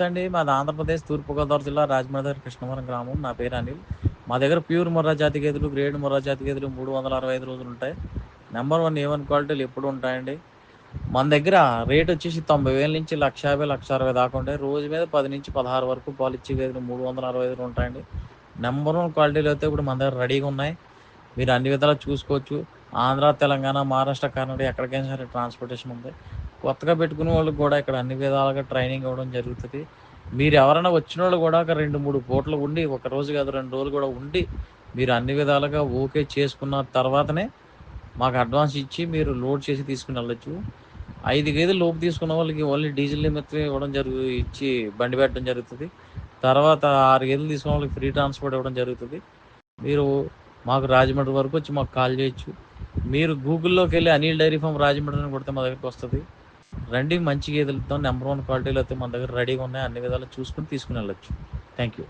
నమస్తే అండి. మాది ఆంధ్రప్రదేశ్ తూర్పుగోదావరి జిల్లా రాజమండ్రి కృష్ణవరం గ్రామం. నా పేరు అనిల్. మా దగ్గర ప్యూర్ ముర్రా జాతి గేదెలు గ్రేడ్ ముర్రా జాతి గేదెలు మూడు వందల అరవై ఐదు రోజులు ఉంటాయి. నెంబర్ వన్ ఏ వన్ క్వాలిటీలు ఎప్పుడు ఉంటాయండి. మన దగ్గర రేట్ వచ్చేసి తొంభై వేల నుంచి లక్ష యాభై లక్ష అరవై దాకా ఉంటాయి. రోజు మీద పది నుంచి పదహారు వరకు పాలు ఇచ్చే గేదెలు మూడు వందల అరవై ఐదు ఉంటాయండి. నెంబర్ వన్ క్వాలిటీలు అయితే ఇప్పుడు మన దగ్గర రెడీగా ఉన్నాయి. మీరు అన్ని విధాలా చూసుకోవచ్చు. ఆంధ్ర తెలంగాణ మహారాష్ట్ర కర్ణాటక ఎక్కడికైనా సరే ట్రాన్స్పోర్టేషన్ ఉంది. కొత్తగా పెట్టుకునే వాళ్ళకి కూడా ఇక్కడ అన్ని విధాలుగా ట్రైనింగ్ ఇవ్వడం జరుగుతుంది. మీరు ఎవరైనా వచ్చిన వాళ్ళు కూడా ఒక రెండు మూడు పూటలు ఉండి ఒక రోజు కాదు రెండు రోజులు కూడా ఉండి మీరు అన్ని విధాలుగా ఓకే చేసుకున్న తర్వాతనే మాకు అడ్వాన్స్ ఇచ్చి మీరు లోడ్ చేసి తీసుకుని వెళ్ళచ్చు. ఐదు గేదెలు లోపు తీసుకున్న వాళ్ళకి ఓన్లీ డీజిల్ నిమిత్తం ఇవ్వడం జరుగు ఇచ్చి బండి పెట్టడం జరుగుతుంది. తర్వాత ఆరు గేదెలు తీసుకున్న వాళ్ళకి ఫ్రీ ట్రాన్స్పోర్ట్ ఇవ్వడం జరుగుతుంది. మీరు మాకు రాజమండ్రి వరకు వచ్చి మాకు కాల్ చేయొచ్చు. మీరు గూగుల్లోకి వెళ్ళి అనిల్ డైరీ ఫామ్ రాజమండ్రి అని కొడితే మా దగ్గరికి వస్తుంది. రండి మంచి గేదెలతో నెంబర్ వన్ క్వాలిటీలో అయితే మన దగ్గర రెడీగా ఉన్నాయి. అన్ని విధాలు చూసుకుని తీసుకుని వెళ్ళచ్చు. Thank you